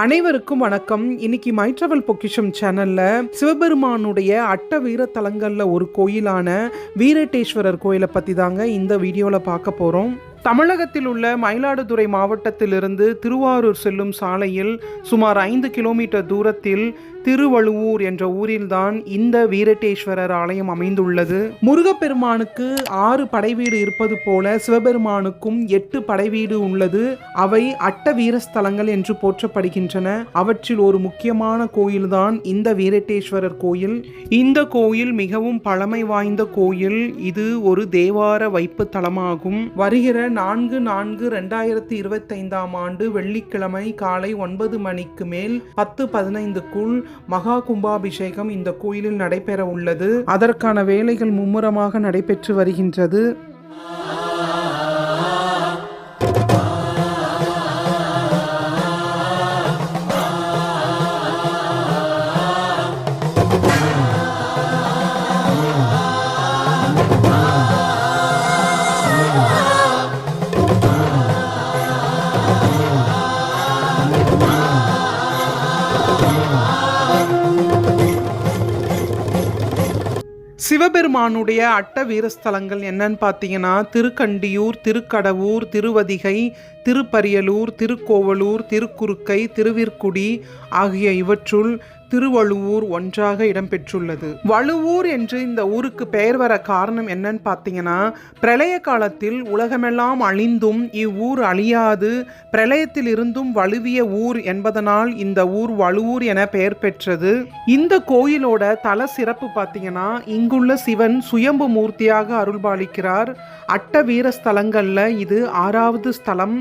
அனைவருக்கும் வணக்கம். இன்னைக்கு மை டிராவல் பொக்கிஷம் சேனல்ல சிவபெருமானுடைய அட்ட வீர தலங்கள்ல ஒரு கோயிலான வீரட்டேஸ்வரர் கோயிலை பத்தி தாங்க இந்த வீடியோல பார்க்க போறோம். தமிழகத்தில் உள்ள மயிலாடுதுறை மாவட்டத்திலிருந்து திருவாரூர் செல்லும் சாலையில் சுமார் ஐந்து கிலோமீட்டர் தூரத்தில் திருவழுவூர் என்ற ஊரில்தான் இந்த வீரட்டேஸ்வரர் ஆலயம் அமைந்துள்ளது. முருகப்பெருமானுக்கு ஆறு படைவீடு இருப்பது போல சிவபெருமானுக்கும் எட்டு படைவீடு உள்ளது. அவை அட்ட வீரஸ்தலங்கள் என்று போற்றப்படுகின்றன. அவற்றில் ஒரு முக்கியமான கோயில்தான் இந்த வீரட்டேஸ்வரர் கோயில். இந்த கோயில் மிகவும் பழமை வாய்ந்த கோயில். இது ஒரு தேவார வைப்பு தலமாகும். வருகிற நான்கு நான்கு ரெண்டாயிரத்தி இருபத்தைந்தாம் ஆண்டு வெள்ளிக்கிழமை காலை ஒன்பது மணிக்கு மேல் பத்து பதினைந்துக்குள் மகா கும்பாபிஷேகம் இந்த கோயிலில் நடைபெற உள்ளது அதற்கான வேலைகள் மும்முரமாக நடைபெற்று வருகின்றது. சிவபெருமானுடைய அட்ட வீரஸ்தலங்கள் என்னன்னு பார்த்தீங்கன்னா திருக்கண்டியூர் திருக்கடவூர் திருவதிகை திருப்பரியலூர் திருக்கோவலூர் திருக்குறுக்கை திருவிற்குடி ஆகிய இவற்றுள் திருவழுவூர் ஒன்றாக இடம்பெற்றுள்ளது. வழுவூர் என்று இந்த ஊருக்கு பெயர் வர காரணம் என்னன்னு பார்த்தீங்கன்னா பிரளய காலத்தில் உலகமெல்லாம் அழிந்தும் இவ்வூர் அழியாது பிரளயத்தில் இருந்தும் வலுவிய ஊர் என்பதனால் இந்த ஊர் வழுவூர் என பெயர் பெற்றது. இந்த கோயிலோட தல சிறப்பு பார்த்தீங்கன்னா இங்குள்ள சிவன் சுயம்பு மூர்த்தியாக அருள்பாலிக்கிறார். அட்ட வீர ஸ்தலங்கள்ல இது ஆறாவது ஸ்தலம்.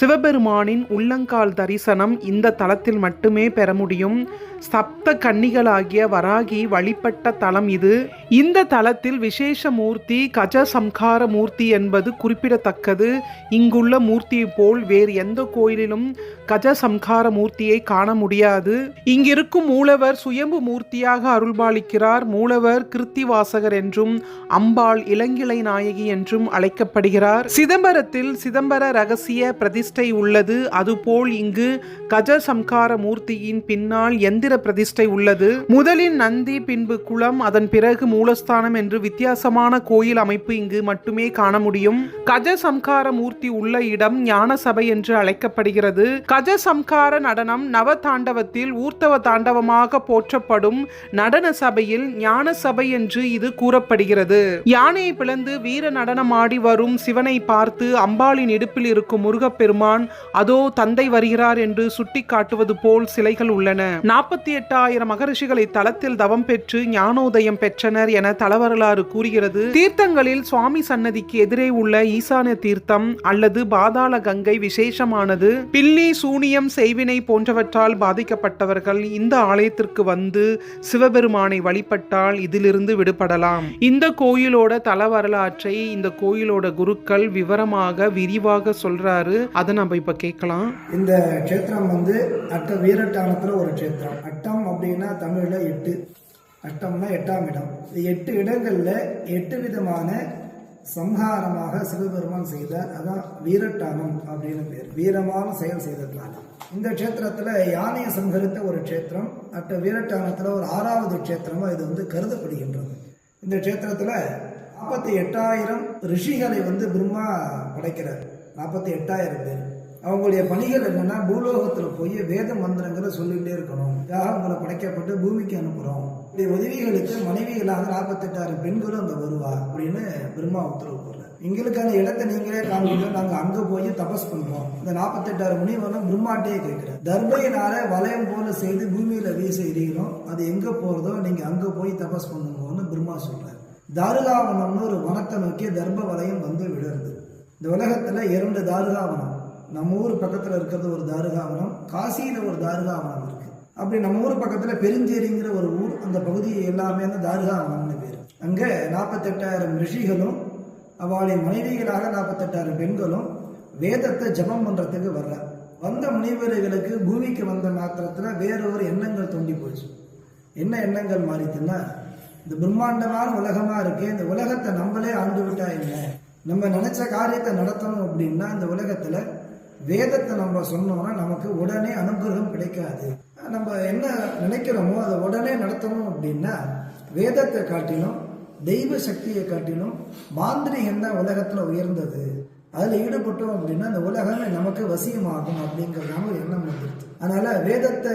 சிவபெருமானின் உள்ளங்கால் தரிசனம் இந்த தலத்தில் மட்டுமே பெற முடியும். சப்த கன்னிகளாகிய வராகி வழிபட்ட தலம் இது. இந்த தலத்தில் விசேஷ மூர்த்தி கஜ சம்கார மூர்த்தி என்பது குறிப்பிடத்தக்கது. இங்குள்ள மூர்த்தியை போல் வேறு எந்த கோயிலிலும் கஜ மூர்த்தியை காண முடியாது. இங்கிருக்கும் மூலவர் சுயம்பு மூர்த்தியாக அருள்பாலிக்கிறார். மூலவர் கிருத்திவாசகர் என்றும் அம்பாள் இளங்கிளை நாயகி என்றும் அழைக்கப்படுகிறார். சிதம்பரத்தில் சிதம்பர ரகசிய பிரதிஷ்டை உள்ளது. அதுபோல் இங்கு கஜ மூர்த்தியின் பின்னால் எந்திர பிரதிஷ்டை உள்ளது. முதலில் நந்தி பின்பு குளம் அதன் பிறகு மூலஸ்தானம் என்று வித்தியாசமான கோயில் அமைப்பு இங்கு மட்டுமே காண முடியும். கஜ சம்ஹார மூர்த்தி உள்ள இடம் ஞான சபை என்று அழைக்கப்படுகிறது. கஜ சம்கார நடனம் நவ தாண்டவத்தில் ஊர்த்தவ தாண்டவமாக போற்றப்படும் நடன சபையில் ஞான சபை என்று இது கூறப்படுகிறது. யானையை பிளந்து வீர நடனமாடி வரும் சிவனை பார்த்து அம்பாளின் இடுப்பில் இருக்கும் முருகப்பெருமான் அதோ தந்தை வருகிறார் என்று சுட்டி காட்டுவது போல் சிலைகள் உள்ளன. நாற்பத்தி எட்டாயிரம் மகரிஷிகளை தளத்தில் தவம் பெற்று ஞானோதயம் பெற்றனர் என தலவரலாறு கூறுகிறது. தீர்த்தங்களில் சுவாமி சன்னதிக்கு எதிரே உள்ள ஈசான தீர்த்தம் அல்லது பாதாள கங்கை விசேஷமானது. பில்லி சூனியம் செய்வினை போன்றவற்றால் பாதிக்கப்பட்டவர்கள் இந்த ஆலயத்திற்கு வந்து சிவபெருமானை வழிபட்டால் இதிலிருந்து விடுபடலாம். இந்த கோயிலோட தல வரலாற்றை இந்த கோயிலோட குருக்கள் விவரமாக விரிவாக சொல்றாரு. அதை நம்ம இப்ப கேட்கலாம். இந்த க்ஷேத்திரம் வந்து அட்ட வீரட்டானத்துல ஒரு க்ஷேத்திரம். அட்டம் அப்படின்னா தமிழில் எட்டு. அட்டம்னா எட்டாம் இடம். இந்த எட்டு இடங்களில் எட்டு விதமான சம்ஹாரமாக சிவபெருமான் செய்த அதான் வீரட்டானம் அப்படின்னு பேர். வீரமான செயல் செய்ததுனால இந்த க்ஷேத்திரத்தில் யானையை சம்ஹரித்த ஒரு க்ஷேத்திரம் அட்ட வீரட்டானத்தில் ஒரு ஆறாவது க்ஷேத்திரமாக இது வந்து கருதப்படுகின்றது. இந்த க்ஷேத்திரத்தில் நாற்பத்தி எட்டாயிரம் ரிஷிகளை வந்து பிரம்மா படைக்கிறார். நாற்பத்தி எட்டாயிரம் பேர். அவங்களுடைய பணிகள் என்னன்னா பூலோகத்தில் போய் வேத மந்திரங்களை சொல்லிகிட்டே இருக்கணும். உங்களை படைக்கப்பட்டு பூமிக்கு அனுப்புகிறோம் இந்த உதவிகளுக்கு மனைவிகளாக நாற்பத்தெட்டாறு பெண்களும் அங்கே வருவா அப்படின்னு பிரம்மா உத்தரவு போடுறார். எங்களுக்கான இடத்தை நீங்களே காமிங்க நாங்கள் அங்கே போய் தபஸ் பண்ணுறோம் இந்த நாற்பத்தெட்டாறு முனிவனும் பிரம்மாட்டையே கேட்குறேன் தர்பையினால வளையம் போல செய்து பூமியில் வீச எறிகிறோம். அது எங்கே போகிறதோ நீங்கள் அங்கே போய் தபஸ் பண்ணுங்கன்னு பிரம்மா சொல்கிறார் தாருகாவனம்னு ஒரு வனத்தை நோக்கி தர்ப வளையம் வந்து விடுறது இந்த உலகத்தில் இரண்டு தாருகாவனம் நம்ம ஊர் பக்கத்தில் இருக்கிறது ஒரு தாருகாவனம் காசியில் ஒரு தாருகாவனம் இருக்கு. அப்படி நம்ம ஊர் பக்கத்தில் பெருஞ்சேரிங்கிற ஒரு ஊர் அந்த பகுதி எல்லாமே அந்த தாருகாவனம்னு பேர். அங்கே நாற்பத்தெட்டாயிரம் ரிஷிகளும் அவளின் மனைவிகளாக நாற்பத்தெட்டாயிரம் பெண்களும் வேதத்தை ஜபம் பண்ணுறதுக்கு வர்ற வந்த முனிவர்களுக்கு பூமிக்கு வந்த மாத்திரத்தில் வேறொரு எண்ணங்கள் தோண்டி போச்சு. என்ன எண்ணங்கள் மாறிச்சுன்னா இந்த பிரம்மாண்டமான உலகமாக இருக்கு இந்த உலகத்தை நம்மளே ஆண்டு விட்டா என்ன? நம்ம நினச்ச காரியத்தை நடத்தணும் அப்படின்னா இந்த உலகத்தில் வேதத்தை நம்ம சொன்னோம்னா நமக்கு உடனே அனுகிரகம் கிடைக்காது. நம்ம என்ன நினைக்கிறோமோ அதை உடனே நடத்தணும் அப்படின்னா வேதத்தை காட்டிலும் தெய்வ சக்தியை காட்டிலும் மாந்திரிகம் தான் உலகத்தில் உயர்ந்தது. அதில் ஈடுபட்டோம் அப்படின்னா அந்த உலகமே நமக்கு வசியமாகும் அப்படிங்கிறதான ஒரு எண்ணம் வந்துடுது அதனால் வேதத்தை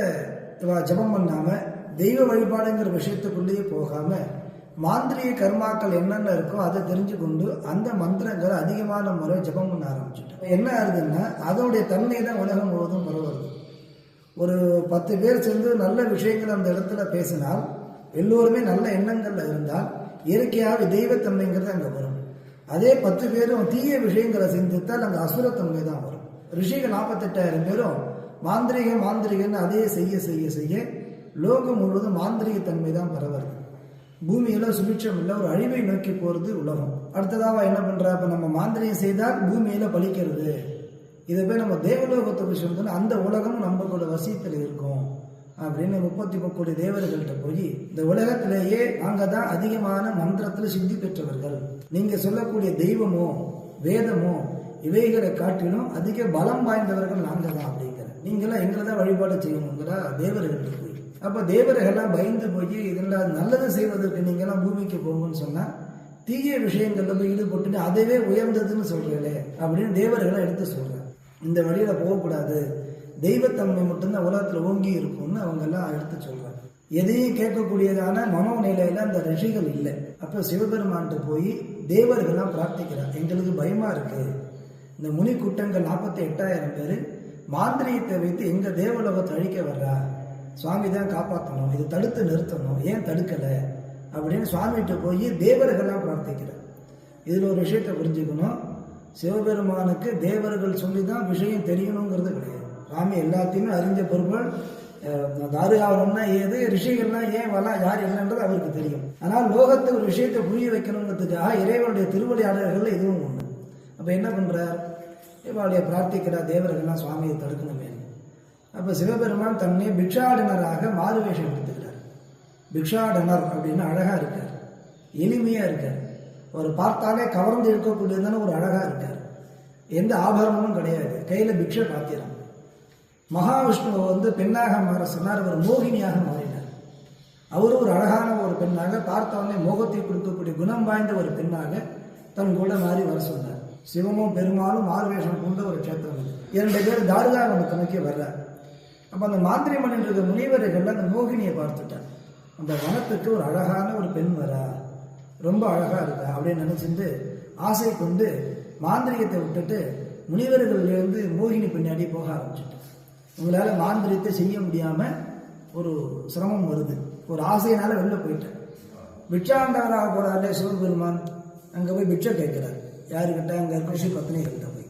ஜபம் பண்ணாமல் தெய்வ வழிபாடுங்கிற விஷயத்துக்குள்ளேயே போகாமல் மாந்திரிக கர்மாக்கள் என்னென்ன இருக்கோ அதை தெரிஞ்சு கொண்டு அந்த மந்திரங்களை அதிகமான முறை ஜபம் பண்ண ஆரம்பிச்சுட்டோம் என்ன ஆகுதுன்னா அதோடைய தன்மை தான் உலகம் முழுவதும் பரவுறது. ஒரு பத்து பேர் சேர்ந்து நல்ல விஷயங்கள் அந்த இடத்துல பேசினால் எல்லோருமே நல்ல எண்ணங்கள்ல இருந்தால் இயற்கையாக தெய்வத்தன்மைங்கிறது அங்கே வரும். அதே பத்து பேரும் தீய விஷயங்களை சிந்தித்தால் அங்கே அசுரத்தன்மை தான் வரும். ரிஷிகள் நாற்பத்தெட்டாயிரம் பேரும் மாந்திரிக மாந்திரிகன்னு அதே செய்ய செய்ய செய்ய லோகம் முழுவதும் மாந்திரிக தன்மை தான் பரவுறது. பூமியில் சுபிட்சம் இல்லை ஒரு அழிவை நோக்கி போகிறது உலகம். அடுத்ததாக என்ன பண்ணுறா இப்போ நம்ம மாந்திரியம் செய்தால் பூமியில் பலிக்கிறது இதை போய் நம்ம தேவலோகத்துக்கு சொன்னா அந்த உலகம் நம்மளோட வசியத்தில் இருக்கும். அப்படின்னு முப்பத்தி முக்கோடி தேவர்கள்ட்ட போய் இந்த உலகத்திலேயே நாங்கள் தான் அதிகமான மந்திரத்தில் சித்தி பெற்றவர்கள். நீங்கள் சொல்லக்கூடிய தெய்வமோ வேதமோ இவைகளை காட்டிலும் அதிக பலம் வாய்ந்தவர்கள் நாங்கள் தான் அப்படிங்கிற. நீங்களாம் எங்களை தான் வழிபாடு செய்யணுங்கிற தேவர்கள்ட்ட போய். அப்ப தேவர்கள்லாம் பயந்து போய் இதெல்லாம் நல்லது செய்வதற்கு நீங்களாம் பூமிக்கு போங்கன்னு சொன்னா தீய விஷயங்கள்ல போய் ஈடுபட்டு அதுவே உயர்ந்ததுன்னு சொல்றீங்களே அப்படின்னு தேவர்களை எடுத்து சொல்றாங்க. இந்த வழியில போகக்கூடாது. தெய்வத்தன்மை மட்டும்தான் உலகத்துல ஓங்கி இருக்கும்னு அவங்க எல்லாம் எடுத்து சொல்றாங்க. எதையும் கேட்கக்கூடியதான மனோநிலையில அந்த ரிஷிகள் இல்லை. அப்ப சிவபெருமான்ட்டு போய் தேவர்கள்லாம் பிரார்த்திக்கிறார். எங்களுக்கு பயமா இருக்கு. இந்த முனி கூட்டங்கள் நாற்பத்தி எட்டாயிரம் பேர் மாந்திரியத்தை வைத்து எங்க தேவலோகத்தை அழிக்க வர்றா? சுவாமி தான் காப்பாற்றணும் இது தடுத்து நிறுத்தணும் ஏன் தடுக்கலை? அப்படின்னு சுவாமிகிட்ட போய் தேவர்கள்லாம் பிரார்த்திக்கிறார். இதில் ஒரு விஷயத்தை புரிஞ்சுக்கணும். சிவபெருமானுக்கு தேவர்கள் சொல்லி தான் விஷயம் தெரியணுங்கிறது கிடையாது. சுவாமி எல்லாத்தையுமே அறிஞ்ச பொருட்கள் தாருகாவனம்னா ஏது ரிஷிகள்லாம் ஏன் வரலாம் யார் என்னன்றது அவருக்கு தெரியும். ஆனால் லோகத்தை ஒரு விஷயத்தை புரிய வைக்கணுங்கிறதுக்காக இறைவனுடைய திருவிளையாடல்கள் இதுவும் ஒன்று அப்போ என்ன பண்ணுறார் இவாளுடைய பிரார்த்திக்கிறார் தேவர்கள்லாம் சுவாமியை தடுக்கணுமே. அப்போ சிவபெருமான் தன்னை பிக்ஷாடனராக மாறுவேஷம் எடுத்துக்கிறார். பிக்ஷாடனர் அப்படின்னு அழகா இருக்கார். எளிமையா இருக்கார். ஒரு பார்த்தாலே கவர்ந்து இருக்கக்கூடியதான ஒரு அழகா இருக்கார். எந்த ஆபரணமும் கிடையாது. கையில பிக்ஷை பாத்திரம். மகாவிஷ்ணுவை வந்து பெண்ணாக மாற சொன்னார். அவர் மோகினியாக மாறினார். அவரும் ஒரு அழகான ஒரு பெண்ணாக பார்த்தவனே மோகத்தை கொடுக்கக்கூடிய குணம் வாய்ந்த ஒரு பெண்ணாக தன் கூட மாறி வர சொன்னார். சிவமும் பெருமாளும் மாறுவேஷம் கொண்ட ஒரு க்ஷேத்திரம் இரண்டு பேர் தாருகாவனத்தை நோக்கி வர்றார். அப்போ அந்த மாந்திரிமன் என்ற முனிவர்கள் அந்த மோகினியை பார்த்துட்டார். அந்த வனத்துக்கு ஒரு அழகான ஒரு பெண் வரா. ரொம்ப அழகாக இருக்கா அப்படின்னு நினச்சிட்டு ஆசை கொண்டு மாந்திரிகத்தை விட்டுட்டு முனிவர்கள்லேருந்து மோகினி பின்னாடி போக ஆரம்பிச்சுட்டு. உங்களால் மாந்திரியத்தை செய்ய முடியாமல் ஒரு சிரமம் வருது. ஒரு ஆசையினால் வெளில போயிட்டேன். பிட்சாண்டவராக போகிறாரே சிவபெருமான். அங்கே போய் பிட்சை கேட்குறார். யாருக்கிட்ட? அங்கே ரிஷி பத்னிகிட்ட போய்.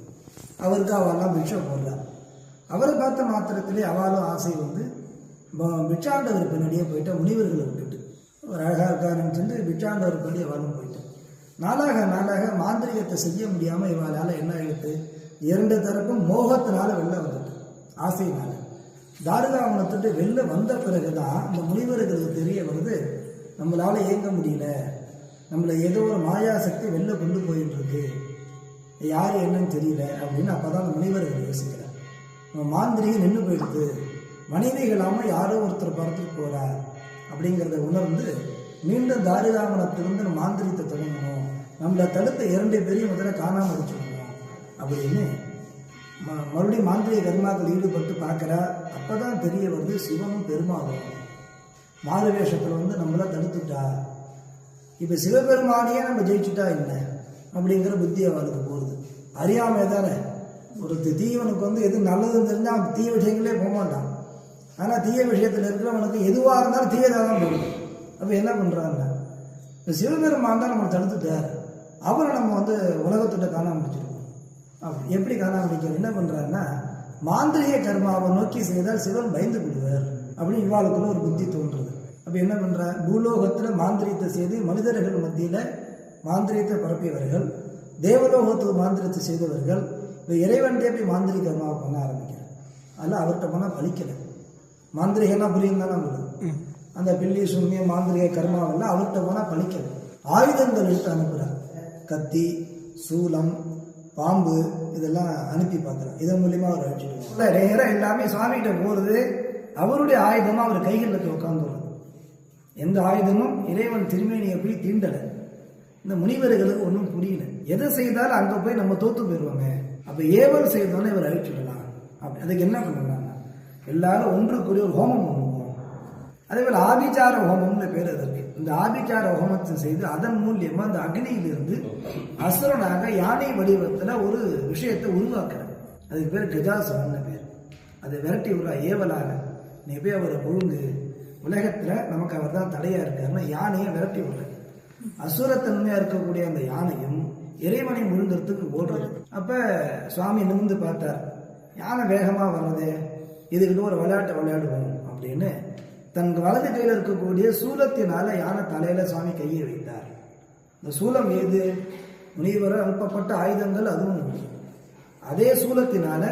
அவருக்கு அவெல்லாம் பிட்சை போடுறார் அவரை பார்த்த மாத்திரத்திலே அவளும் ஆசை வந்து பிட்சாண்டவர் பின்னாடியே போயிட்டா முனிவர்களை விட்டுட்டு. ஒரு அழகாக இருக்காருன்னு சொல்லி பிட்சாண்டவர் பின்னாடி அவளும் போயிட்டான் நாளாக நாளாக மாந்திரிகத்தை செய்ய முடியாமல் இவளால என்ன ஆகிடுது இரண்டு தரப்பும் மோகத்தினால வெளில வந்துட்டு ஆசையினால. தாருகாவனத்துட்டு வெளில வந்த பிறகுதான் அந்த முனிவர்களுக்கு தெரிய வருது நம்மளால் இயங்க முடியல. நம்மளை ஏதோ ஒரு மாயா சக்தி வெளில கொண்டு போயிட்டு இருக்கு. யார் என்னன்னு தெரியல அப்படின்னு அப்போதான் அந்த முனிவர்கள் யோசிக்கிறார் நம்ம மாந்திரிகம் நின்று போயிடுது. மனைவி இல்லாமல் யாரோ ஒருத்தர் படத்துக்கு போகிறார் அப்படிங்கிறத உணர்ந்து மீண்டும் தாரிகாமனத்திலிருந்து நம்ம மாந்திரியத்தை தொடங்கணும் நம்மளை தடுத்த இரண்டு பேரையும் முதல்ல காணாமல் வச்சுக்கணும் அப்படின்னு ம- மறுபடியும் மாந்திரிய கர்மாக்கள் ஈடுபட்டு பார்க்குறா அப்பதான் தெரிய வருது சிவனும் பெருமாளும். மாறுவேஷத்தில் வந்து நம்மளை தடுத்துட்டா. இப்போ சிவபெருமானையே நம்ம ஜெயிச்சுட்டா என்ன? அப்படிங்கிற புத்தி அவளுக்கு போகுது. அறியாமை தானே? ஒரு தீவனுக்கு தீயவனுக்கு வந்து எது நல்லதுன்னு தெரிஞ்சால் அவன் தீய விஷயங்களே போக மாட்டான். ஆனால் தீய விஷயத்தில் இருக்கிறவனுக்கு எதுவாக இருந்தாலும் தீயதாக தான் போகும். அப்போ என்ன பண்ணுறாங்க இப்போ சிவபெருமான் தான் நம்மளை தடுத்துட்டார். அவரை நம்ம வந்து உலகத்திட்ட காணாமல் முடிச்சிருக்கோம் அப்படி எப்படி காணாமல் முடிக்கிறோம் என்ன பண்ணுறாருன்னா மாந்திரிக கர்மாவை நோக்கி செய்தால் சிவன் பயந்து விடுவார் அப்படின்னு இவாளுக்குள்ள ஒரு புத்தி தோன்றுறது அப்போ என்ன பண்றா? பூலோகத்தில் மாந்திரியத்தை செய்து மனிதர்கள் மத்தியில் மாந்திரியத்தை பரப்பியவர்கள் தேவலோகத்துக்கு மாந்திரத்தை செய்தவர்கள் இப்போ இறைவன்டே போய் மாந்திரிக கர்மாவை பண்ண ஆரம்பிக்கிறார்? அதில் அவர்கிட்ட போனால் பலிக்கலை. மாந்திரிகம்னா புரியும் தானே உங்களுக்கு அந்த பில்லி சுண்ணிய மாந்திரிக கர்மாவெல்லாம் அவர்கிட்ட போனால் பலிக்கலை. ஆயுதங்கள் எடுத்து அனுப்புகிறார் கத்தி சூலம் பாம்பு இதெல்லாம் அனுப்பி பார்க்குறார். இதன் மூலியமா அவர் அழிச்சிட்டு நேரம் எல்லாமே சுவாமிகிட்ட போகிறது அவருடைய ஆயுதமாக அவர் கைகளில் உட்காந்துருது எந்த ஆயுதமும் இறைவன் திருமேனியை போய் தீண்டலை. இந்த முனிவர்களுக்கு ஒன்றும் புரியல. எதை செய்தாலும் அங்கே போய் நம்ம தோத்து போயிடுவாங்க அப்போ ஏவல் செய்தோன்னே இவர் அழிச்சுடலாம். அப்படி அதுக்கு என்ன பண்ணலாம் எல்லாரும் ஒன்றுக்குரிய ஒரு ஹோமம் பண்ணுவோம் அதே போல் ஆபிச்சார ஹோமம்னு பேர் அதற்கு. இந்த ஆபிச்சார ஹோமத்தை செய்து அதன் மூலியமாக அந்த அக்னியிலிருந்து அசுரனாக யானை வடிவத்தில் ஒரு விஷயத்தை உருவாக்குறார். அதுக்கு பேர் கஜாசுரன்னு பேர். அதை விரட்டி விடுறா ஏவலாக. நீ போய் அவரை ஒழுங்கு உலகத்தில் நமக்கு அவர் தான் தடையாக இருக்காருன்னா யானையை விரட்டி விடுறாரு. அசுரத்தன்மையாக இருக்கக்கூடிய அந்த யானையும் இறைவனை முழுங்கிறதுக்கு ஓடுறது அப்போ சுவாமி நிமிந்து பார்த்தார். யானை வேகமாக வர்றது இதுக்கிட்ட ஒரு விளையாட்டை விளையாடுவோம் அப்படின்னு. தன் வலது கையில் இருக்கக்கூடிய சூலத்தினால யானை தலையில் சுவாமி கையை வைத்தார். இந்த சூலம் ஏது? முனிவர அனுப்பப்பட்ட ஆயுதங்கள் அதுவும். அதே சூலத்தினால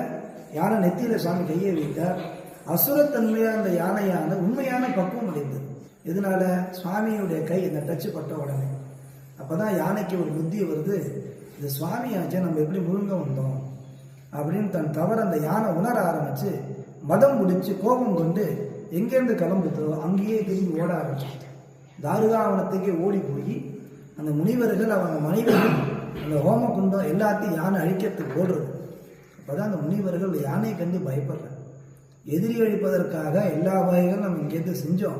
யானை நெத்தியில சுவாமி கையை வைத்தார். அசுரத்தன்மையா அந்த யானையான உண்மையான பக்குவம் அடைந்தது. இதனால சுவாமியுடைய கை இந்த டச்சு பட்ட உடனே. அப்பதான் யானைக்கு ஒரு புத்தி வருது. இது சுவாமியாச்சே நம்ம எப்படி முழுங்க வந்தோம் அப்படின்னு தன் தவறு அந்த யானை உணர ஆரம்பிச்சு மதம் முடிச்சு கோபம் கொண்டு எங்கேருந்து கிளம்புதோ அங்கேயே திரும்பி ஓட ஆரம்பிச்சு தாருகாவனத்துக்கே ஓடி போய் அந்த முனிவர்கள் அவங்க மனைவிகள் அந்த ஹோம குண்டம் எல்லாத்தையும் யானை அழிக்கிறதுக்கு ஓடுறது. அப்போதான் அந்த முனிவர்கள் யானை கண்டு பயப்படுறாங்க. எதிரி அழிப்பதற்காக எல்லா வகைகளும் நம்ம இங்கேருந்து செஞ்சோம்.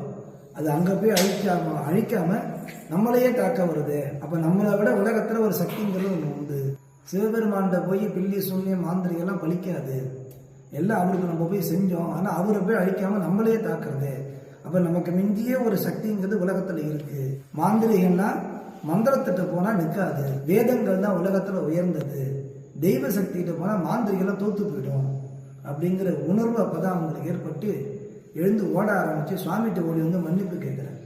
அது அங்கே போய் அழிக்காம அழிக்காமல் நம்மளையே தாக்க வருது. அப்போ நம்மளை விட உலகத்தில் ஒரு சக்திங்கிறது ஒன்று உண்டு. சிவபெருமான்கிட்ட போய் பில்லி சூன்யம் மாந்திரிகெல்லாம் பலிக்காது எல்லாம் அவருக்கு நம்ம போய் செஞ்சோம். ஆனால் அவரை போய் அழிக்காம நம்மளையே தாக்குறது. அப்போ நமக்கு மிஞ்சிய ஒரு சக்திங்கிறது உலகத்தில் இருக்குது மாந்திரிகம்னா மந்திரத்திட்ட போனால் நிற்காது வேதங்கள் தான் உலகத்தில் உயர்ந்தது. தெய்வ சக்திகிட்ட போனால் மாந்திரிகெல்லாம் தோத்து போயிடும். அப்படிங்கிற உணர்வு அப்பதான் அவங்களுக்கு ஏற்பட்டு எழுந்து ஓட ஆரம்பிச்சு சுவாமிகிட்ட ஓடி வந்து மன்னிப்பு கேட்குறாங்க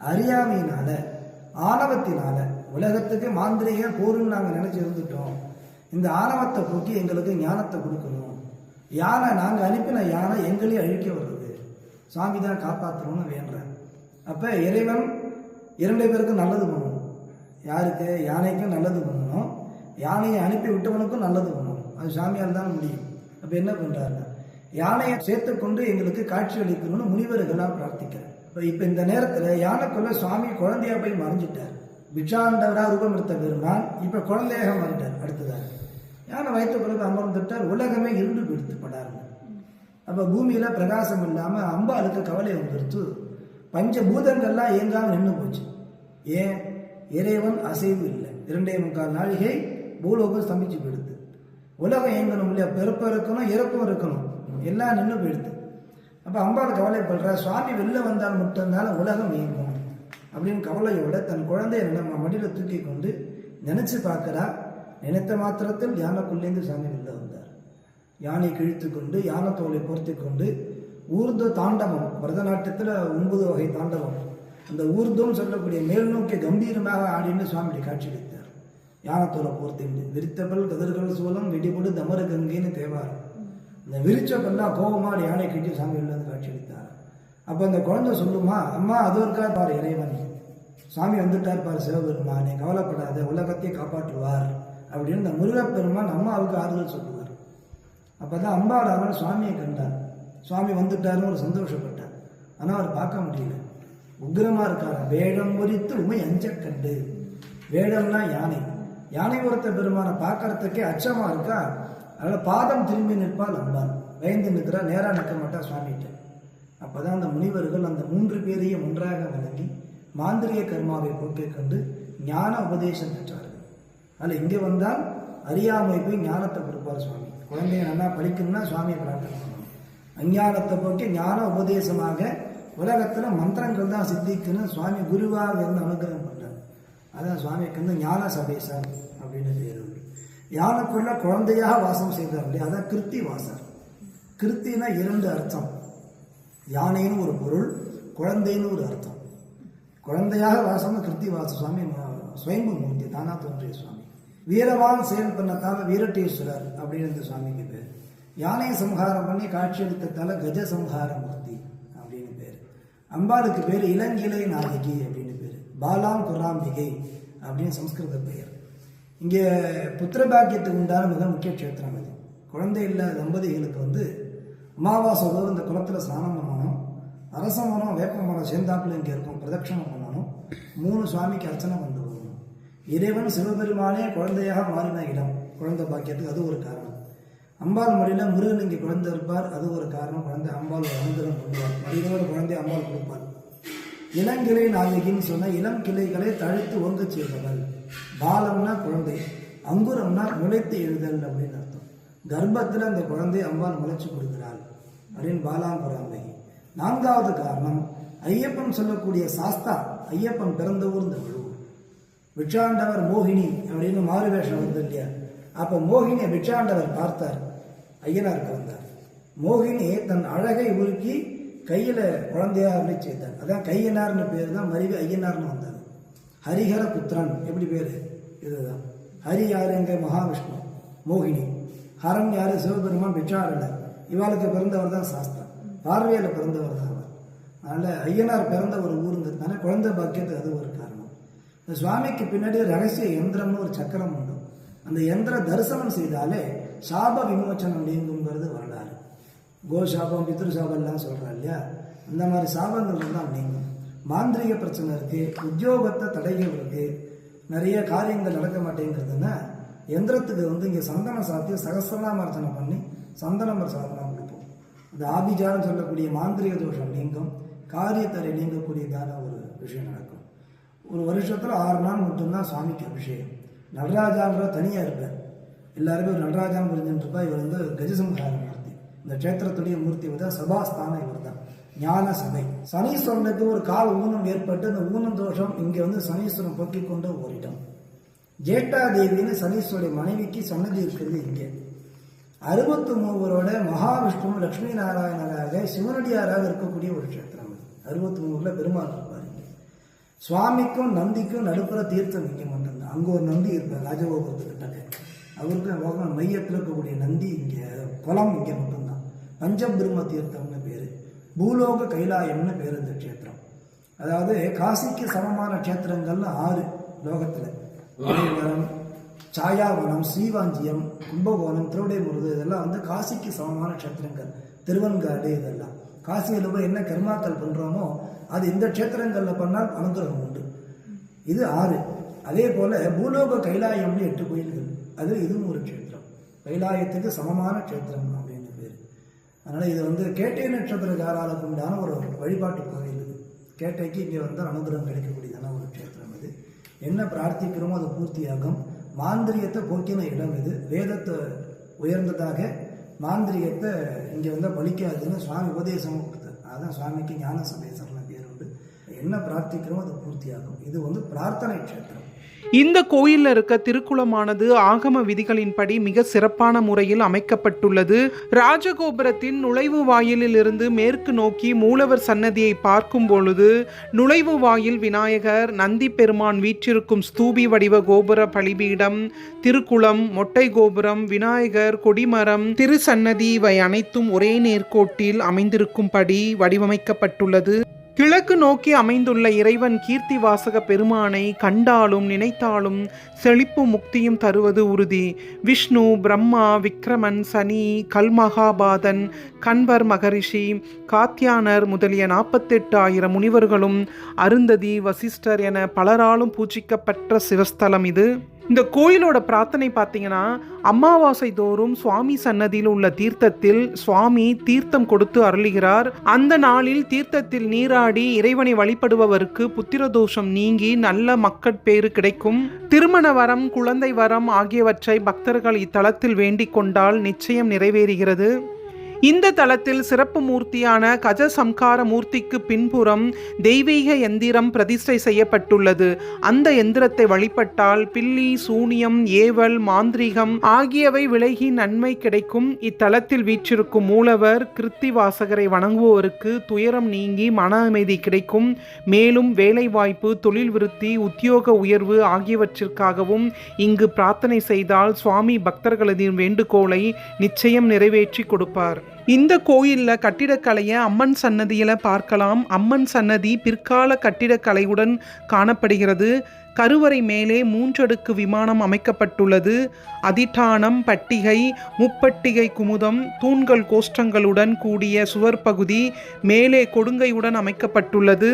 அறியாமையினால ஆணவத்தினால உலகத்துக்கு மாந்திரிக போருன்னு நாங்கள் நினைச்சு இருந்துட்டோம். இந்த ஆணவத்தை போக்கி எங்களுக்கு ஞானத்தை கொடுக்கணும். யானை நாங்கள் அனுப்பின யானை எங்களையும் அழிக்க வருது. சுவாமி தான் காப்பாற்றணும்னு வேண்டுறேன். அப்போ இறைவன் இரண்டு பேருக்கும் நல்லது பண்ணணும் யாருக்கு? யானைக்கும் நல்லது பண்ணணும். யானையை அனுப்பி விட்டவனுக்கும் நல்லது பண்ணணும் அது சாமியால் தான் முடியும். அப்போ என்ன பண்ணுறாருன்னா யானையை சேர்த்துக்கொண்டு எங்களுக்கு காட்சி அளிக்கணும்னு முனிவர்களாக பிரார்த்திக்கிறேன். இப்போ இப்போ இந்த நேரத்தில் யானைக்குள்ள சுவாமி குழந்தையாக போய் மறைஞ்சிட்டார். பிக்ஷாண்டவராக ரூபம் எடுத்த பெருமான் இப்போ குழந்தையாக மாறிட்டார் அடுத்ததாக யானை வயிற்றுக்குள்ள அமர்ந்துட்டார் உலகமே இருண்டு பிடித்து படாருங்க. அப்போ பூமியில் பிரகாசம் இல்லாமல் அம்பாளுக்கு கவலை வந்துடுத்து பஞ்ச பூதங்கள்லாம் இயங்காமல் நின்று போச்சு. ஏன்? இறைவன் அசைவு இல்லை. இரண்டே முக்கால் நாழிகை பூலோகம் ஸ்தம்பிச்சு போயிடுது. உலகம் இயங்கணும் இல்லையா? பெருப்பம் இருக்கணும் இறப்பும் இருக்கணும். எல்லாம் நின்று போயிடுது. அப்போ அம்பாள் கவலைப்படுறா சுவாமி வெளில வந்தால் மட்டும்தான் உலகம் இயங்கும். அப்படின்னு கவலையோட தன் குழந்தைய நம்ம மடியில் தூக்கி கொண்டு நினச்சி பார்க்குறா நினைத்த மாத்திரத்தில் யானைக்குள்ளேந்து சாமி வெளில வந்தார். யானை கிழித்து கொண்டு யானை தோலை பொருத்தி கொண்டு ஊர்த தாண்டவம் பரதநாட்டியத்தில் ஒன்பது வகை தாண்டவம். அந்த ஊர்தம் சொல்லக்கூடிய மேல் நோக்கி கம்பீரமாக ஆடின்னு சுவாமி காட்சியளித்தார். யானத்தோலை போர்த்திண்டு விரித்தபல் கதிர்கள் சூலம் வெடிபடு தமரு கங்கைன்னு தேவார் இந்த விரிச்ச பல்லா கோபமாக யானை கட்டி சாமி வெளில அப்போ அந்த குழந்தை சொல்லுமா அம்மா அது இருக்கா பாரு இறைவன். சாமி வந்துட்டார் பாரு சிவபெருமானே கவலைப்படாத உலகத்தை காப்பாற்றுவார். அப்படின்னு இந்த முருகப்பெருமான் அம்மாவுக்கு ஆறுதல் சொல்லுவார். அப்பதான் அம்பாளாரன் சுவாமியை கண்டார் சுவாமி வந்துட்டாருன்னு ஒரு சந்தோஷப்பட்டார். ஆனால் அவர் பார்க்க முடியல. உக்ரமாக இருக்கார்? வேடம் முறித்து உமை அஞ்ச கண்டு. வேடம்னா யானை. யானை ஒருத்த பெருமானை பார்க்கறதுக்கே அச்சமாக இருக்கா? அதனால் பாதம் திரும்பி நிற்பால் அம்பாள். பயந்து நிற்கிறா நேராக நிற்க மாட்டா சுவாமிகிட்ட. அப்போதான் அந்த முனிவர்கள் அந்த மூன்று பேரையும் ஒன்றாக வணங்கி மாந்திரிய கர்மாவை போக்கிக் கொண்டு ஞான உபதேசம் பெற்றார்கள். அதில் இங்கே வந்தால் அறியாமை போய் ஞானத்தை கொடுப்பார் சுவாமி. குழந்தைய நல்லா படிக்கணும்னா சுவாமியை பிரார்த்தனை பண்ணணும். அஞ்ஞானத்தை போக்கி ஞான உபதேசமாக உலகத்தில் மந்திரங்கள் தான் சித்திக்குன்னு சுவாமி குருவாக இருந்து அனுகிரகம் பண்ணார் அதான் சுவாமிக்கு வந்து ஞான சபேசர் அப்படின்னு பேர். உண்டு. யானைக்குள்ள குழந்தையாக வாசம் செய்தார் இல்லையா? அதான் கிருத்தி வாசர் கிருத்தினா இரண்டு அர்த்தம். யானைன்னு ஒரு பொருள் குழந்தைன்னு ஒரு அர்த்தம். குழந்தையாக வாசம் கிருத்தி வாச சுவாமி ம- சுயம்பு மூர்த்தி தானா தோன்றிய சுவாமி. வீரவான் செயல் பண்ணத்தால வீரட்டீஸ்வரர் அப்படின்னு இந்த சுவாமிக்கு பேர். யானையை சம்ஹாரம் பண்ணி காட்சி காட்சியளித்ததால கஜ சம்ஹார மூர்த்தி அப்படின்னு பேர். அம்பாளுக்கு பேர் இளங்கிளை நாயகி அப்படின்னு பேர். பாலாம் குராம்பிகை அப்படின்னு சம்ஸ்கிருத பெயர். இங்கே புத்திர பாக்கியத்துக்கு உண்டான மிக முக்கிய க்ஷேத்திரம் இது குழந்தை இல்லாத தம்பதிகளுக்கு வந்து அமாவாசை இந்த குளத்தில் ஸ்நானம் அரச மரம் வேப்ப மரம் சேர்ந்தாப்புல இங்கே இருக்கும். பிரதட்சணம் பண்ணணும். மூணு சுவாமிக்கு அர்ச்சனை கொண்டு வரணும் இறைவன் சிவபெருமானே குழந்தையாக மாறின இடம். குழந்தை பாக்கியத்துக்கு அது ஒரு காரணம். அம்பாள் மடியில் முருகன் இங்கே குழந்தை இருப்பார். அது ஒரு காரணம். குழந்தை அம்பாள் அனுந்தரம் கொண்டுவார் பண்ணுவார். குழந்தை அம்பாள் கொடுப்பார் இளங்கிளை நாயகின்னு சொன்ன இளம் கிளைகளை தழுத்து ஒங்கச் செய்தவள் பாலம்னா குழந்தை அங்குரம்னா முளைத்து எழுதல் அப்படின்னு அர்த்தம். கர்ப்பத்தில் அந்த குழந்தை அம்பாள் முளைச்சு கொடுக்கிறாள். அப்படின்னு பாலாம்புறாமை நான்காவது காரணம் ஐயப்பன் சொல்லக்கூடிய சாஸ்தா ஐயப்பன் பிறந்த ஊர் இந்த வழுவூர். விட்சாண்டவர் மோகினி அப்படின்னு மாறு வேஷம் வருது இல்லையா? அப்போ மோகினியை விட்சாண்டவர் பார்த்தார். ஐயனாருக்கு வந்தார். மோகினி தன் அழகை உருக்கி கையில் குழந்தையாக அப்படி செய்தார். அதான் கையனார்னு பேர் தான் மருவி ஐயனார்னு வந்தது. ஹரிஹர புத்திரன் எப்படி பேர்? இதுதான். ஹரி யாருங்க மகாவிஷ்ணு. மோகினி. ஹரன் யார்? சிவபெருமான் விட்சாரணர் இவாளுக்கு பிறந்தவர் தான் சாஸ்திரம் பார்வையில் பிறந்தவர் தான் அவர். அதனால் ஐயனார் பிறந்த ஒரு ஊருங்கிறதுனால குழந்தை பாக்கியத்துக்கு அது ஒரு காரணம். இந்த சுவாமிக்கு பின்னாடி ரகசிய யந்திரம்னு ஒரு சக்கரம் உண்டு. அந்த யந்திர தரிசனம் செய்தாலே சாப விமோச்சனம் நீங்குங்கிறது வரலாறு. கோ சாபம் பித்ரு சாபம்லாம் சொல்கிறா இல்லையா? அந்த மாதிரி சாபங்கள் வந்து நீங்கும். மாந்திரிக பிரச்சனை இருக்குது உத்தியோகத்தை தடைகள் இருக்குது நிறைய காரியங்கள் நடக்க மாட்டேங்கிறதுன்னா எந்திரத்துக்கு வந்து இங்கே சந்தன சாத்தி சகசிரநாமர்ச்சனை பண்ணி சந்தன சாதனை இந்த அந்த ஆபிஜாரம் சொல்லக்கூடிய மாந்திரிக தோஷம் நீங்கும் காரியத்தரை நீங்கக்கூடியதான ஒரு விஷயம் நடக்கும். ஒரு வருஷத்தில் ஆறு நாள் மட்டும்தான் சுவாமிக்கு அபிஷேகம். நடராஜான்ற தனியாக இருப்பார் எல்லாருமே ஒரு நடராஜான்னு புரிஞ்சுட்டு இவர் வந்து கஜசம்ஹார மூர்த்தி இந்த க்ஷேத்திரத்துடைய மூர்த்தி வந்து சபாஸ்தானம் இவர் தான் ஞான சபை. சனீஸ்வரனுக்கு ஒரு கால் ஊனம் ஏற்பட்டு அந்த ஊனம் தோஷம் இங்கே வந்து சனீஸ்வரன் போக்கிக் கொண்டு ஜேட்டா தேவின்னு சனீஸ்வருடைய மனைவிக்கு சன்னதி இருக்கிறது இங்கே. அறுபத்து மூவரோட மகாவிஷ்ணு லட்சுமி நாராயணராக சிவனடியாராக இருக்கக்கூடிய ஒரு க்ஷேத்திரம் அது. அறுபத்தி மூணுல பெருமாள் இருப்பார். சுவாமிக்கும் நந்திக்கும் நடுப்புற தீர்த்தம் இங்கே மட்டும்தான். அங்கே ஒரு நந்தி இருப்பார் ராஜகோபுரத்துக்கிட்டக்க அவருக்கு போக மையத்தில் இருக்கக்கூடிய நந்தி இங்கே குளம் இங்கே மட்டும்தான். பஞ்சபிரம்ம தீர்த்தம்னு பேர். பூலோக கைலாயம்னு பேர் இந்த க்ஷேத்திரம். அதாவது காசிக்கு சமமான க்ஷேத்திரங்கள்ல ஆறு லோகத்தில். சாயாவனம் ஸ்ரீவாஞ்சியம் கும்பகோணம் திருவிடைமுருது இதெல்லாம் வந்து காசிக்கு சமமான க்ஷேத்திரங்கள். திருவன்காடு இதெல்லாம். காசியில் போய் என்ன கர்மாக்கள் பண்ணுறோமோ அது இந்த க்ஷேத்திரங்களில் பண்ணால் அனுகிரகம் உண்டு. இது ஆறு. அதே போல் பூலோக கைலாயம்னு எட்டு கோயில்கள். அது இதுவும் ஒரு க்ஷேத்திரம். கைலாயத்துக்கு சமமான க்ஷேத்திரம் அப்படின்னு பேர். அதனால் இது வந்து கேட்டை நட்சத்திரக்காராளுக்கு உண்டான ஒரு வழிபாட்டு கோயில் இது. கேட்டைக்கு இங்கே வந்து அனுகிரகம் கிடைக்கக்கூடியதான ஒரு க்ஷேத்திரம் இது. என்ன பிரார்த்திக்கிறோமோ அது பூர்த்தியாகும். மாந்திரியத்தை போக்கின இடம் இது. வேதத்தை உயர்ந்ததாக மாந்திரியத்தை இங்கே வந்து பலிக்காதுன்னு சுவாமி உபதேசமும் கொடுத்தார். அதான் சுவாமிக்கு ஞான சபேசர்னு என்ன பிரார்த்திக்கிறோம் அது பூர்த்தியாகும் இது வந்து பிரார்த்தனை க்ஷேத்திரம். இந்த கோயிலில் இருக்க திருக்குளமானது ஆகம விதிகளின்படி மிக சிறப்பான முறையில் அமைக்கப்பட்டுள்ளது. ராஜகோபுரத்தின் நுழைவு வாயிலில் இருந்து மேற்கு நோக்கி மூலவர் சன்னதியை பார்க்கும் பொழுது நுழைவு வாயில் விநாயகர் நந்தி பெருமான் வீற்றிருக்கும் ஸ்தூபி வடிவ கோபுர பலிபீடம் திருக்குளம் மொட்டை கோபுரம் விநாயகர் கொடிமரம் திருசன்னதி இவை அனைத்தும் ஒரே நேர்கோட்டில் அமைந்திருக்கும்படி வடிவமைக்கப்பட்டுள்ளது. கிழக்கு நோக்கி அமைந்துள்ள இறைவன் கீர்த்தி வாசக பெருமானை கண்டாலும் நினைத்தாலும் செழிப்பு முக்தியும் தருவது உறுதி. விஷ்ணு பிரம்மா விக்ரமன் சனி கல்மகாபாதன் கண்வர் மகரிஷி காத்தியானர் முதலிய நாற்பத்தெட்டு ஆயிரம் முனிவர்களும் அருந்ததி வசிஷ்டர் என பலராலும் பூஜிக்கப்பட்ட சிவஸ்தலம் இது. இந்த கோயிலோட பிரார்த்தனை பார்த்தீங்கன்னா அமாவாசை தோறும் சுவாமி சன்னதியில் உள்ள தீர்த்தத்தில் சுவாமி தீர்த்தம் கொடுத்து அருளுகிறார். அந்த நாளில் தீர்த்தத்தில் நீராடி இறைவனை வழிபடுபவருக்கு புத்திர தோஷம் நீங்கி நல்ல மக்கட்பேறு கிடைக்கும். திருமண வரம் குழந்தை வரம் ஆகியவற்றை பக்தர்கள் இத்தலத்தில் வேண்டிக் கொண்டால் நிச்சயம் நிறைவேறுகிறது. இந்த தலத்தில் சிறப்பு மூர்த்தியான கஜ சம்கார மூர்த்திக்கு பின்புறம் தெய்வீக எந்திரம் பிரதிஷ்டை செய்யப்பட்டுள்ளது. அந்த எந்திரத்தை வழிபட்டால் பில்லி சூனியம் ஏவல் மாந்திரீகம் ஆகியவை விலகி நன்மை கிடைக்கும். இத்தலத்தில் வீற்றிருக்கும் மூலவர் கிருத்திவாசகரை வணங்குவோருக்கு துயரம் நீங்கி மன அமைதி கிடைக்கும். மேலும் வேலைவாய்ப்பு தொழில் விருத்தி உத்தியோக உயர்வு ஆகியவற்றிற்காகவும் இங்கு பிரார்த்தனை செய்தால் சுவாமி பக்தர்களின் வேண்டுகோளை நிச்சயம் நிறைவேற்றி கொடுப்பார். இந்த கோயிலில் கட்டிடக்கலையை அம்மன் சன்னதியில் பார்க்கலாம். அம்மன் சன்னதி பிற்கால கட்டிடக்கலையுடன் காணப்படுகிறது. கருவறை மேலே மூன்றடுக்கு விமானம் அமைக்கப்பட்டுள்ளது. அதிட்டானம் பட்டிகை முப்பட்டிகை குமுதம் தூண்கள் கோஷ்டங்களுடன் கூடிய சுவர் பகுதி மேலே கொடுங்கையுடன் அமைக்கப்பட்டுள்ளது.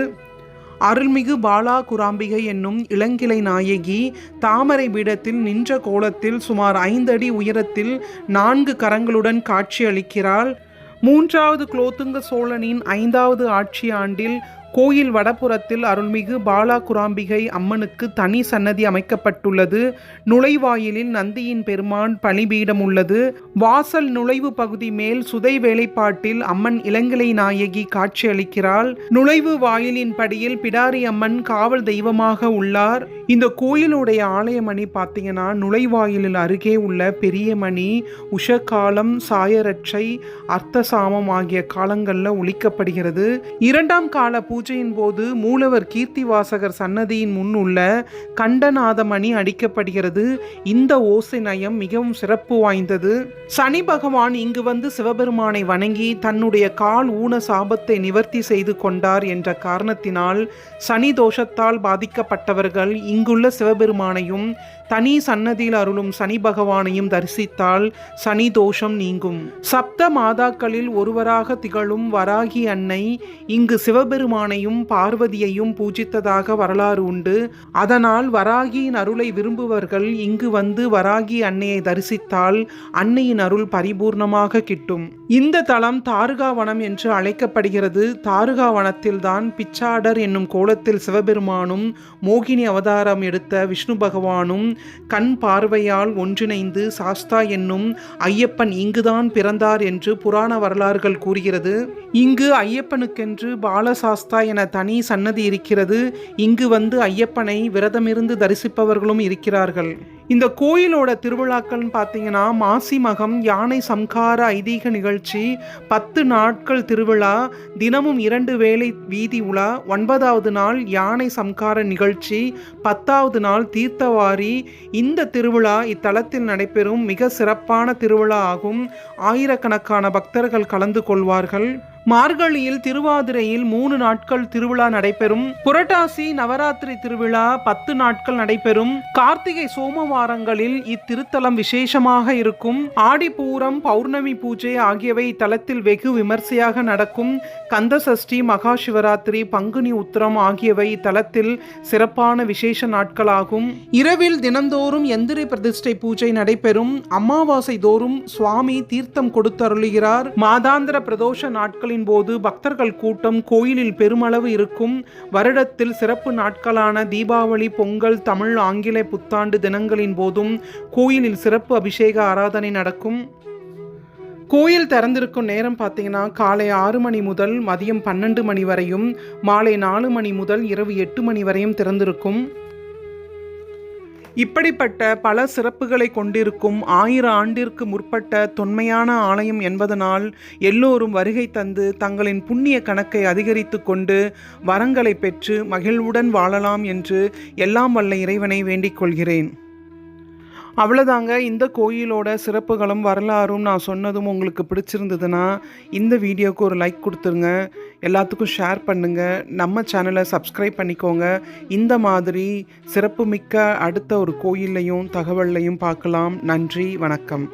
அருள்மிகு பாலா குராம்பிகை என்னும் இளங்கிளை நாயகி தாமரை பீடத்தில் நின்ற கோலத்தில் சுமார் ஐந்தடி உயரத்தில் நான்கு கரங்களுடன் காட்சியளிக்கிறாள். மூன்றாவது குலோத்துங்க சோழனின் ஐந்தாவது ஆட்சி ஆண்டில் கோயில் வடபுறத்தில் அருள்மிகு பாலா குராம்பிகை அம்மனுக்கு தனி சன்னதி அமைக்கப்பட்டுள்ளது. நுழைவாயிலில் நந்தியின் பெருமான் பணிபீடம் உள்ளது. வாசல் நுழைவு பகுதி மேல் சுதை வேலைப்பாட்டில் அம்மன் இளங்கிளை நாயகி காட்சியளிக்கிறாள் நுழைவு வாயிலின் படியில் பிடாரி அம்மன் காவல் தெய்வமாக உள்ளார். இந்த கோயிலுடைய ஆலயமணி பார்த்தீங்கன்னா நுழைவாயிலில் அருகே உள்ள பெரிய மணி உஷகாலம் சாயரட்சை அர்த்தசாமம் ஆகிய காலங்களில் ஒழிக்கப்படுகிறது இரண்டாம் கால பூஜையின் போது மூலவர் கீர்த்திவாசகர் சன்னதியின் முன் உள்ள கண்டநாதமணி அடிக்கப்படுகிறது. இந்த ஓசை நயம் மிகவும் சிறப்பு வாய்ந்தது. சனி பகவான் இங்கு வந்து சிவபெருமானை வணங்கி தன்னுடைய கால் ஊன சாபத்தை நிவர்த்தி செய்து கொண்டார் என்ற காரணத்தினால் சனி தோஷத்தால் பாதிக்கப்பட்டவர்கள் இங்குள்ள சிவபெருமானையும் தனி சன்னதியில் அருளும் சனி பகவானையும் தரிசித்தால் சனி தோஷம் நீங்கும். சப்த மாதாக்களில் ஒருவராக திகழும் வராகி அன்னை இங்கு சிவபெருமான சிவபெருமானையும் பார்வதியையும் பூஜித்ததாக வரலாறு உண்டு. அதனால் வராகியின் அருளை விரும்புவர்கள் இங்கு வந்து வராகி அன்னையை தரிசித்தால் அன்னையின் அருள் பரிபூர்ணமாக கிட்டும். இந்த தலம் தாருகாவனம் என்று அழைக்கப்படுகிறது. தாருகாவனத்தில்தான் பிச்சாடர் என்னும் கோலத்தில் சிவபெருமானும் மோகினி அவதாரம் எடுத்த விஷ்ணு பகவானும் கண் பார்வையால் ஒன்றிணைந்து சாஸ்தா என்னும் ஐயப்பன் இங்குதான் பிறந்தார் என்று புராண வரலாறுகள் கூறுகிறது. இங்கு ஐயப்பனுக்கென்று பாலசாஸ்தா என தனி சன்னதி இருக்கிறது. இங்கு வந்து ஐயப்பனை விரதமிருந்து தரிசிப்பவர்களும் இருக்கிறார்கள். இந்த கோயிலோட திருவிழாக்கள்னு பார்த்தீங்கன்னா மாசி மகம் யானை சம்கார ஐதீக நிகழ்ச்சி பத்து நாட்கள் திருவிழா தினமும் இரண்டு வேளை வீதி உலா ஒன்பதாவது நாள் யானை சம்கார நிகழ்ச்சி பத்தாவது நாள் தீர்த்தவாரி. இந்த திருவிழா இத்தலத்தில் நடைபெறும் மிக சிறப்பான திருவிழா ஆகும். ஆயிரக்கணக்கான பக்தர்கள் கலந்து கொள்வார்கள். மார்கழியில் திருவாதிரையில் மூணு நாட்கள் திருவிழா நடைபெறும். புரட்டாசி நவராத்திரி திருவிழா பத்து நாட்கள் நடைபெறும். கார்த்திகை சோமவாரங்களில் இத்திருத்தலம் விசேஷமாக இருக்கும். ஆடிப்பூரம் பௌர்ணமி பூஜை ஆகியவை இத்தலத்தில் வெகு விமர்சையாக நடக்கும். கந்த சஷ்டி மகா சிவராத்திரி பங்குனி உத்திரம் ஆகியவை இத்தலத்தில் சிறப்பான விசேஷ நாட்களாகும். இரவில் தினந்தோறும் எந்திரி பிரதிஷ்டை பூஜை நடைபெறும். அமாவாசை தோறும் சுவாமி தீர்த்தம் கொடுத்தருளுகிறார். மாதாந்திர பிரதோஷ நாட்களின் போது பக்தர்கள் கூட்டம் கோயிலில் பெருமளவு இருக்கும். வருடத்தில் சிறப்பு நாட்களான தீபாவளி பொங்கல் தமிழ் ஆங்கில புத்தாண்டு தினங்களின் போதும் கோயிலில் சிறப்பு அபிஷேக ஆராதனை நடக்கும். கோயில் திறந்திருக்கும் நேரம் பார்த்தீங்கன்னா காலை ஆறு மணி முதல் மதியம் பன்னெண்டு மணி வரையும் மாலை நாலு மணி முதல் இரவு எட்டு மணி வரையும் திறந்திருக்கும். இப்படிப்பட்ட பல சிறப்புகளை கொண்டிருக்கும் ஆயிரம் ஆண்டிற்கு முற்பட்ட தொன்மையான ஆலயம் என்பதனால் எல்லோரும் வருகை தந்து தங்களின் புண்ணிய கணக்கை அதிகரித்து கொண்டு வரங்களை பெற்று மகிழ்வுடன் வாழலாம் என்று எல்லாம் வல்ல இறைவனை வேண்டிக் கொள்கிறேன். அவ்வளோதாங்க இந்த கோயிலோட சிறப்புகளும் வரலாறும் நான் சொன்னதும் உங்களுக்கு பிடிச்சிருந்ததுன்னா இந்த வீடியோவுக்கு ஒரு லைக் கொடுத்துருங்க. எல்லாத்துக்கும் ஷேர் பண்ணுங்கள் நம்ம சேனலை சப்ஸ்கிரைப் பண்ணிக்கோங்க. இந்த மாதிரி சிறப்புமிக்க அடுத்த ஒரு கோயில்லையும் தகவல்லையும் பார்க்கலாம். நன்றி வணக்கம்.